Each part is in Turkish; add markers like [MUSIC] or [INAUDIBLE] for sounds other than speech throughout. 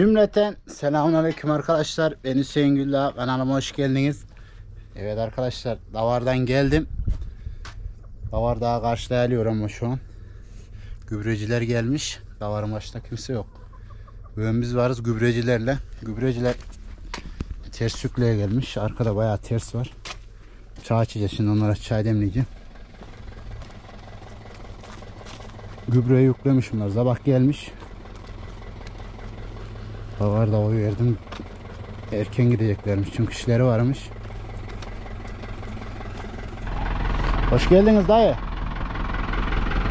Cümleten selamünaleyküm arkadaşlar. Ben Hüseyin Güldağ. Kanalıma hoş geldiniz. Evet arkadaşlar davardan geldim. Davar daha karşılayalıyor ama şu an. Gübreciler gelmiş. Davarın başında kimse yok. Biz varız gübrecilerle. Gübreciler ters yükleye gelmiş. Arkada bayağı ters var. Çay açacağız şimdi onlara çay demleyeceğim. Gübreyi yüklemiş bunlar. Gelmiş. Havar da oyu verdim. Erken gideceklermiş çünkü işleri varmış. Hoş geldiniz dayı.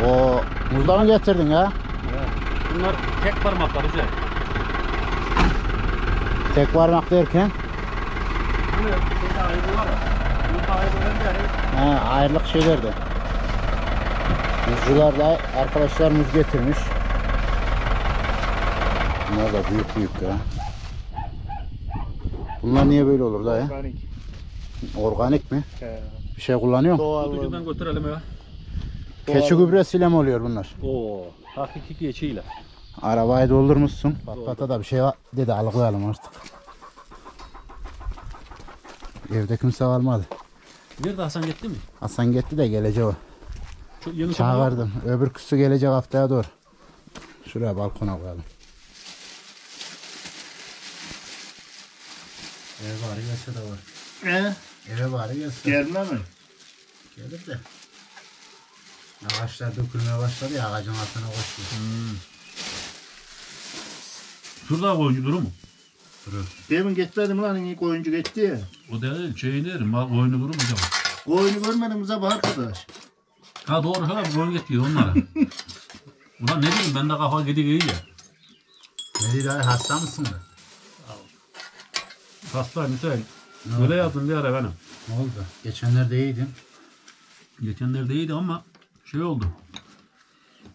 O muzda mı getirdin ha? Bunlar tek parmaklar güzel. Tek parmak derken ne? Şeyde ayrı var ya. Burada ayrı ha, ayrılık şeyler de. Muzcular da arkadaşlar muz getirmiş. Bunlar da büyük büyük ya. Bunlar niye böyle olur dayı? Organik. Organik mi? He. Bir şey kullanıyor mu? Doğal. Ucundan götürelim ya. Keçi gübresiyle mi oluyor bunlar? Oo. Hakiki geçiyle. Arabayı doldurmuşsun. Patlata da bir şey var dedi alıkoyalım artık. Evde kimse kalmadı. Nerede Hasan gitti mi? Hasan gitti de gelecek o. Çok yeni. Çağırdım. Öbür küsü gelecek haftaya doğru. Şuraya balkona koyalım. Eve bari gelse de var. He? Eve bari gelse. Gelme mi? Gelir de. Ağaçlar dökülmeye başladı ya ağacın altına koşuyor. Şurada oyuncu duru mu? Demin gitmedim lan ilk oyuncu gitti ya. O değil, şey değil, mal oyunu duru mu acaba? Oyunu görmedim bu sabah arkadaş. Ha doğru ha, oyun getiriyor onlara. [LAUGHS] Ulan ne bileyim ben de kafa gidiyor iyi ya. Ne abi hasta mısın da? Hastayım Hüseyin. Öyle yaptım bir ara benim. Ne oldu? Geçenlerde iyiydin. Geçenlerde iyiydi ama şey oldu.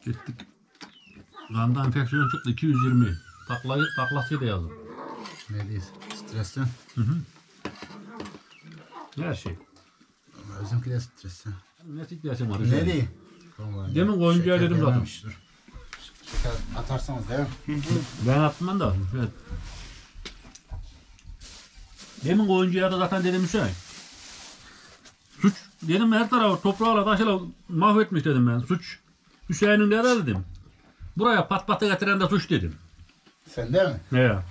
Gittik. Kanda enfeksiyon çıktı 220. Taklayı, taklasıyı da yazdım. Ne değil? Stresten. Hı hı. Her şey. Ama Bizimki de stresten. Ne siklesim var Ne Hüseyin. değil? Demin oyuncuya Şeker dedim zaten. yememiştir. Şeker atarsanız değil mi? Ben attım da. Evet. Demin oyuncuya da zaten dedim Hüseyin. Suç dedim her tarafı toprağla taşla mahvetmiş dedim ben. Suç Hüseyin'in de dedim. Buraya pat patı getiren de suç dedim. Sen değil mi? Ya?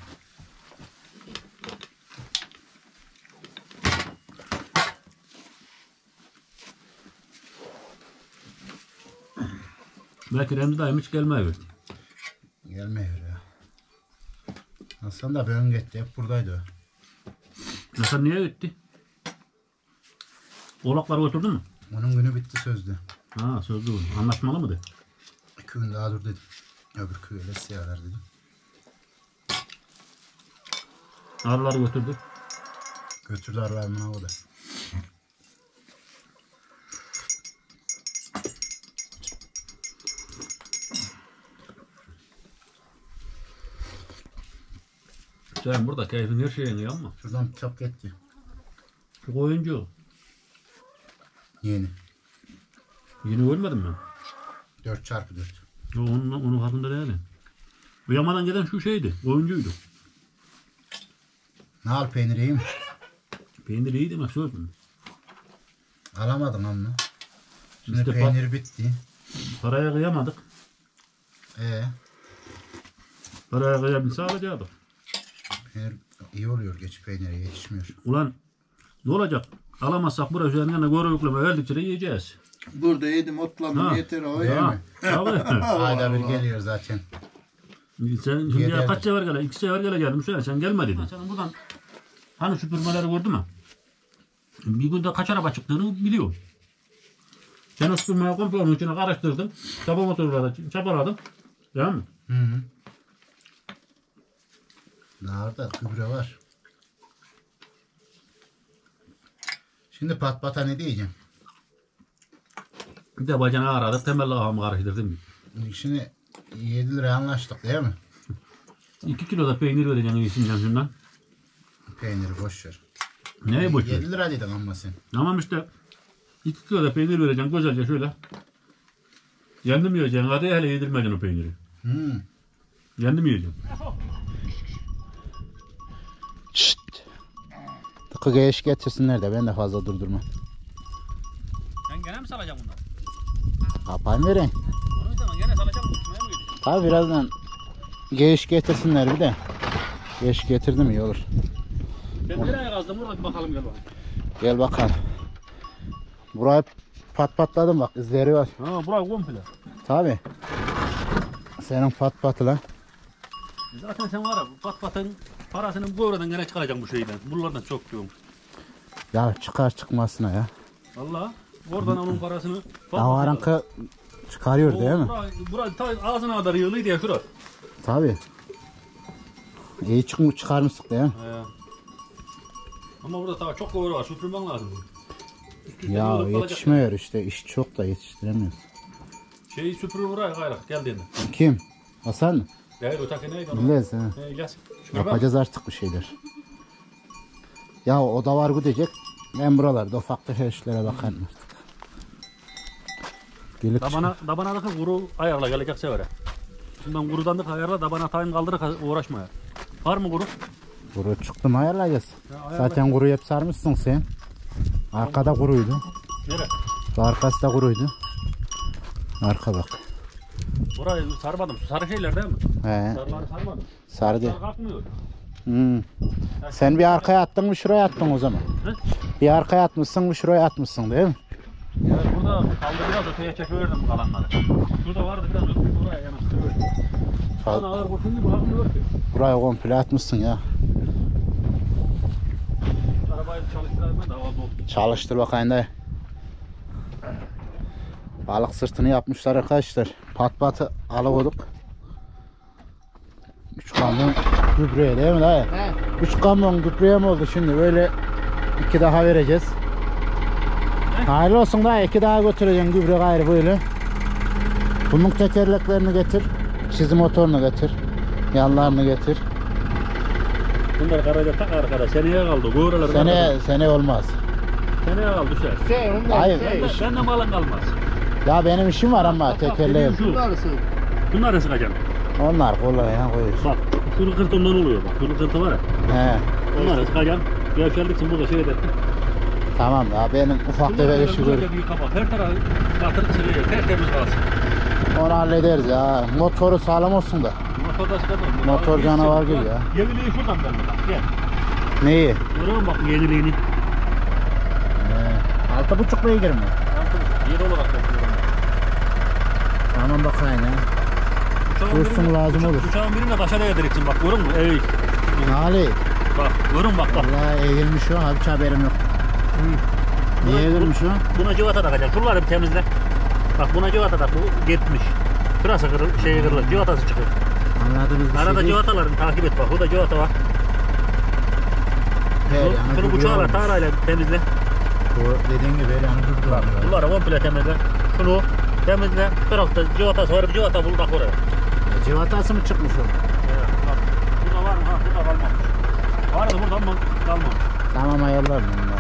Belki Remzi dayım hiç gelmiyor. Gelmiyor ya. Hasan da bugün gitti. Hep buradaydı Mesela niye gitti? Oğlakları götürdün mü? Onun günü bitti sözde. Ha sözlü bu. Anlaşmalı mıydı? İki gün daha dur dedim. Öbür köyle siyahlar dedim. Arıları götürdü. Götürdü aralarına o da. Sen burada keyfin her şeyini yapma. Şuradan top gitti. Şu oyuncu. Yeni. Yeni görmedim ben. 4 çarpı 4. O onun, onun hakkında değil. Bu yamadan gelen şu şeydi. Oyuncuydu. Ne al peynir iyi mi? Peynir iyi demek söz mü? Alamadım ama. Şimdi İşte peynir bitti. Paraya kıyamadık. Ee, Paraya kıyabilse alacaktık. Peynir iyi oluyor. Geç peynire yetişmiyor. Ulan ne olacak? Alamazsak buraya üzerinden de göre yükleme de yiyeceğiz. Burada yedim otlandım Ha. yeter o ya. Mi? tabii. [LAUGHS] Ayda bir geliyor zaten. Sen şimdi ya kaç sefer gele? İki sefer gele geldim. Sen, sen gelmedin. Sen buradan hani süpürmeleri gördün mü? Bir günde kaç araba çıktığını biliyorum. Sen o süpürmeyi komple onun içine karıştırdın. Çapa motorları çapaladım. Değil mi? Hı hı. Nerede? Gübre var. Şimdi pat pata ne diyeceğim? Bir de bacana aradık. Temelli ağamı karıştırdım. Şimdi 7 liraya anlaştık değil mi? 2 kilo da peynir vereceksin iyisinden şundan. Peyniri boş ver. Neyi boş ver? 7 lira dedin ama sen. Tamam işte 2 kilo da peynir vereceksin güzelce şöyle. Kendim yiyeceksin. Hadi hele yedirmeyeceksin o peyniri. Hmm. Kendim yiyeceğim. Sıtkı geç getirsinler de ben de fazla durdurmam. Sen gene mi salacaksın bunları? Kapağını vereyim. Onun zaman gene gideceksin? Tabi birazdan geç getirsinler bir de. Geç getirdi mi iyi olur. Ben nereye kazdım? Bir bakalım gel bakalım. Gel bakalım. Burayı pat patladım bak izleri var. Ha burası komple. Tabi. Senin pat patı lan. Zaten sen var ya pat patın parasını bu oradan gene çıkaracaksın bu şeyden. Buralardan çok diyorum. Ya çıkar çıkmasına ya. Valla oradan onun parasını. Davaranka çıkarıyor değil mi? Bura, bura ta ağzına kadar yığılıydı ya şurası. Tabi. İyi çıkmış çıkarmışsın değil mi? He. Ama burada daha çok kovalı var. Süpürmen lazım. Üst Ya kalacak. yetişmiyor işte iş çok da yetiştiremiyoruz. Şeyi süpürü buraya gayrı geldiğinde. Kim? Hasan mı? Değil öteki neydi ha. He İlyas. Bak. Yapacağız artık bir şeyler. Ya o da var gidecek. Ben buralarda ufak tefek işlere bakarım artık. Gelip Dabana, dabana da kuru ayarla gelecek sefere. Bundan kurudan da ayarla dabana tayin kaldırıp uğraşma ya. Var mı kuru? Kuru çıktım ayarlayacağız. Ya ayarla. Zaten kuru hep sarmışsın sen. Arkada kuruydu. Nere? Bu arkası da kuruydu. Arka bak. Burayı sarmadım. Şu sarı şeyler değil mi? He, Sarıları sarmadım. sardı. Sarı kalkmıyor. Hmm. Sen bir arkaya attın mı şuraya attın o zaman. He? Bir arkaya atmışsın mı şuraya atmışsın değil mi? Yani burada kaldı biraz öteye çekiverdim kalanları. Şurada vardı biraz öteye buraya yanaştırıverdim. Bana ağır kurşun gibi kalkmıyor ki. Buraya komple atmışsın ya. Arabayı çalıştırayım ben de hava doldu. Çalıştır bakayım da. Balık sırtını yapmışlar arkadaşlar. Pat patı alıkoyduk. 3 kamyon gübreye değil mi dayı? 3 kamyon gübreye mi oldu şimdi böyle iki daha vereceğiz. Hayırlı olsun dayı iki daha götüreceksin gübre gayrı böyle. Bunun tekerleklerini getir. Çizim motorunu getir. Yanlarını getir. Bunlar garaja tak arkada. Seneye kaldı. Goğralar Sene sene olmaz. Seneye kaldı şey. Şey onu da Hayır. şey. Ben de malın kalmaz. Ya benim işim var ama tekerleğim. Şu. Bunlar ısı. Bunları sıkacaksın. Onlar kolay ya koyuyorsun. Bak. Kuru kırtı ondan oluyor bak. Kuru kırtı var ya. He. Bunları sıkacaksın. Gevşerliksin burada şey edersin. Tamam ya benim ufak tefek işi gör. bir kapat. Her tarafı batırıp siliyor. Tertemiz kalsın. Onu hallederiz ya. Motoru sağlam olsun da. Motorda sıkalım. Motor canavar gibi ya. Yeniliği şuradan ben bak. Gel. Neyi? Görüyor musun bak yeniliğini? He. Altı buçuk beygir mi? Yer olarak Tamam bakayım ya. Birine- lazım uça- olur. Uçağın birine taşa değdireceksin bak görüyor musun? Ey. Ali. Bak musun bak bak. Vallahi eğilmiş o. Hiç haberim yok. Niye eğilmiş o? Buna civata takacaksın. Şuraları bir temizle. Bak buna civata tak. Bu gitmiş. Şurası kırıl, şey kırılır. Civatası çıkıyor. Anladığımız bir Arada şey civatalarını takip et bak. Burada civata var. Şunu gübre bıçağla olmuş. tarayla temizle. Bu dediğin gibi gübre Bak olmuş. bunları komple temizle. Şunu temizle. Bir tarafta civatası var. Civata bul bak oraya. Civatası mı çıkmış o? Bak. Burada var mı? Ha burada kalmamış. Vardı burada ama kalmamış. Tamam ayarlarım bunları.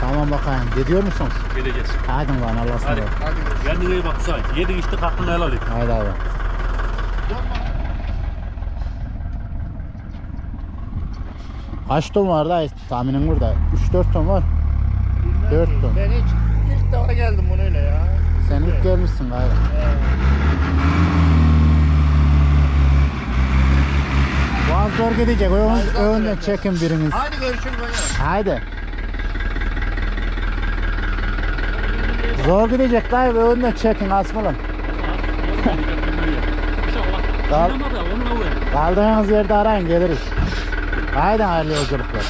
Tamam bakayım. Gidiyor musunuz? Gideceğiz. Hadi lan Allah'a Hadi. ısmarladık. Hadi. Kendine iyi bak Hüseyin. Yedin içtik hakkını helal et. Haydi abi. Kaç ton var da tahminin burada? 3-4 ton var. Dört ton. Ben hiç ilk defa geldim bununla ya. Sen ilk gelmişsin galiba. Boğaz zor gidecek. Ön, önden çekin biriniz. Hadi görüşürüz. Haydi. Zor gidecek galiba önden çekin asmalım. Kal-. Kaldığınız yerde arayın geliriz. Haydi hayırlı yolculuklar.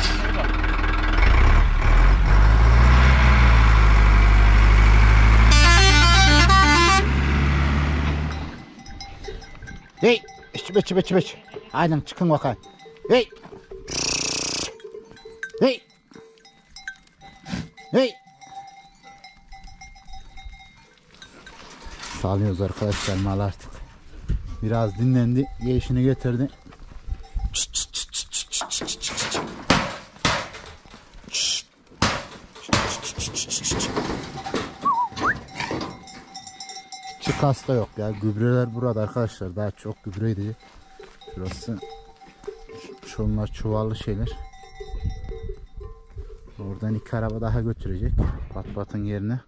Hey! İç iç iç. Haydi çıkın bakayım. Hey! Hey! Hey! Salıyoruz arkadaşlar mal artık. Biraz dinlendi. Yeşini getirdi. Çıkas da yok ya. Gübreler burada arkadaşlar. Daha çok gübre gidecek. Şurası şunlar çuvallı şeyler. Oradan iki araba daha götürecek. Pat patın yerine.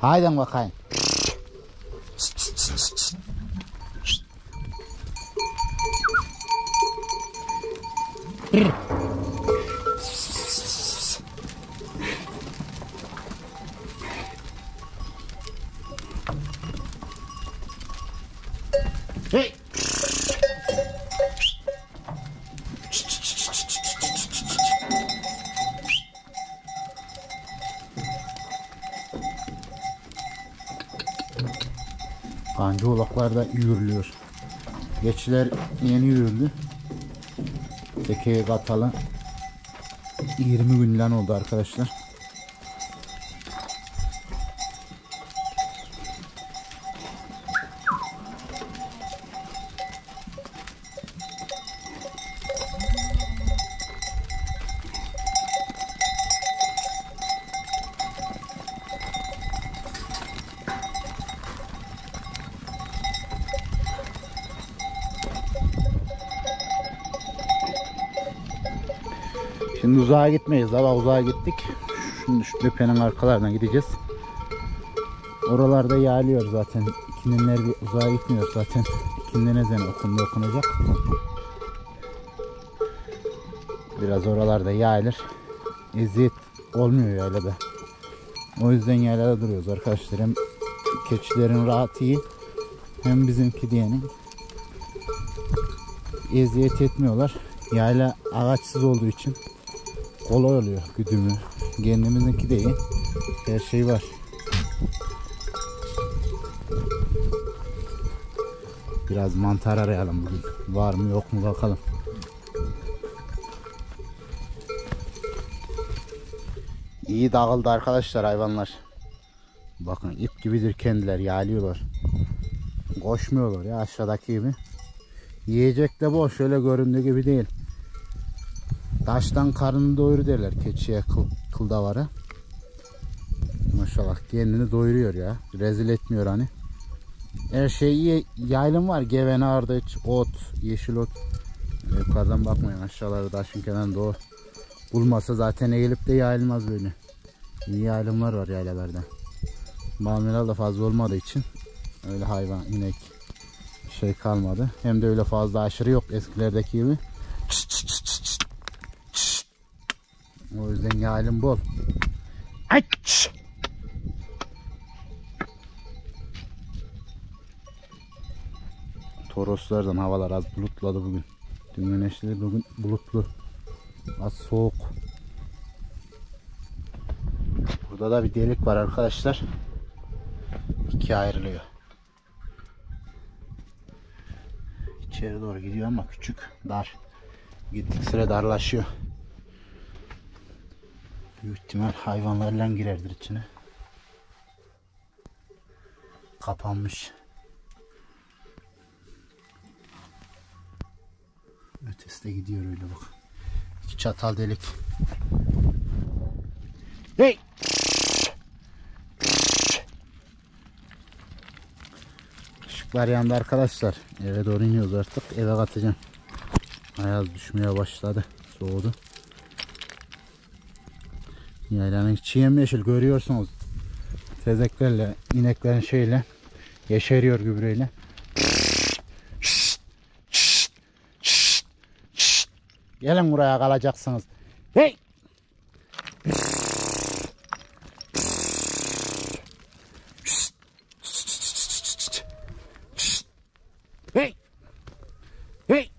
Haydi bakayım. Hey! Kanca olaklar da yürülüyor. Geçiler yeni yürüldü. Tekeye katalı 20 günden oldu arkadaşlar. Şimdi uzağa gitmeyiz. Daha uzağa gittik. Şimdi şu tepenin arkalarına gideceğiz. Oralarda yağlıyor zaten. İkindiler bir uzağa gitmiyor zaten. İkindi ne zaman okundu okunacak. Biraz oralarda yağılır. Eziyet olmuyor yaylada. O yüzden yaylada duruyoruz arkadaşlar. Hem keçilerin rahatı iyi. Hem bizimki diyenin. Eziyet etmiyorlar. Yayla ağaçsız olduğu için kolay oluyor güdümü. Kendimizinki de iyi. Her şey var. Biraz mantar arayalım bugün. Var mı yok mu bakalım. İyi dağıldı arkadaşlar hayvanlar. Bakın ip gibidir kendiler yağlıyorlar. Koşmuyorlar ya aşağıdaki gibi. Yiyecek de boş öyle göründüğü gibi değil. Taştan karnını doyur derler keçiye kıl, kıl davarı. Maşallah kendini doyuruyor ya. Rezil etmiyor hani. Her şey. Yaylım var. Gevene ardıç, ot, yeşil ot. Öyle Yukarıdan bakmayın aşağıları taşın kenarında o. Bulmasa zaten eğilip de yayılmaz böyle. İyi yaylımlar var yaylalarda. Balmeler da fazla olmadığı için öyle hayvan, inek şey kalmadı. Hem de öyle fazla aşırı yok eskilerdeki gibi. O yüzden yaylım bol. Aç! Toroslardan havalar az bulutladı bugün. Dün güneşli bugün bulutlu. Az soğuk. Burada da bir delik var arkadaşlar. İkiye ayrılıyor. İçeri doğru gidiyor ama küçük, dar. Gittikçe darlaşıyor. Büyük ihtimal hayvanlarla girerdir içine. Kapanmış. Ötesi de gidiyor öyle bak. İki çatal delik. Hey! Işıklar yandı arkadaşlar. Eve doğru iniyoruz artık. Eve katacağım. Ayaz düşmeye başladı. Soğudu. Yaylanın içi yemyeşil görüyorsunuz. Tezeklerle, ineklerin şeyle yeşeriyor gübreyle. Gelin buraya kalacaksınız. Hey! Hey! Hey!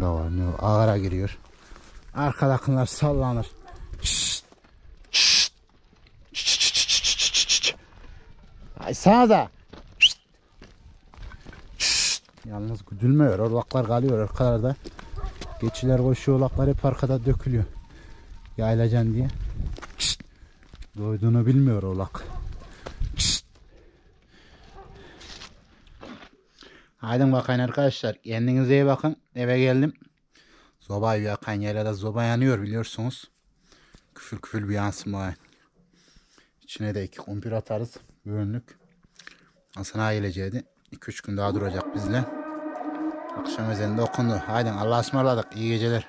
Da var ne? Ağara giriyor. Arkadakiler sallanır. Ay sana da. Yalnız güdülmüyor. Oğlaklar kalıyor arkalarda. Geçiler koşuyor. Oğlaklar hep arkada dökülüyor. Yaylacan diye. Doyduğunu bilmiyor oğlak. Haydi bakın arkadaşlar. Kendinize iyi bakın. Eve geldim. Zoba yakan yerlerde zoba yanıyor biliyorsunuz. Küfür küfür bir yansıma. İçine de iki kumpir atarız. Bir önlük. Hasan ağa geleceğiydi. 2-3 gün daha duracak bizle. Akşam ezanı da okundu. Haydi Allah'a ısmarladık. İyi geceler.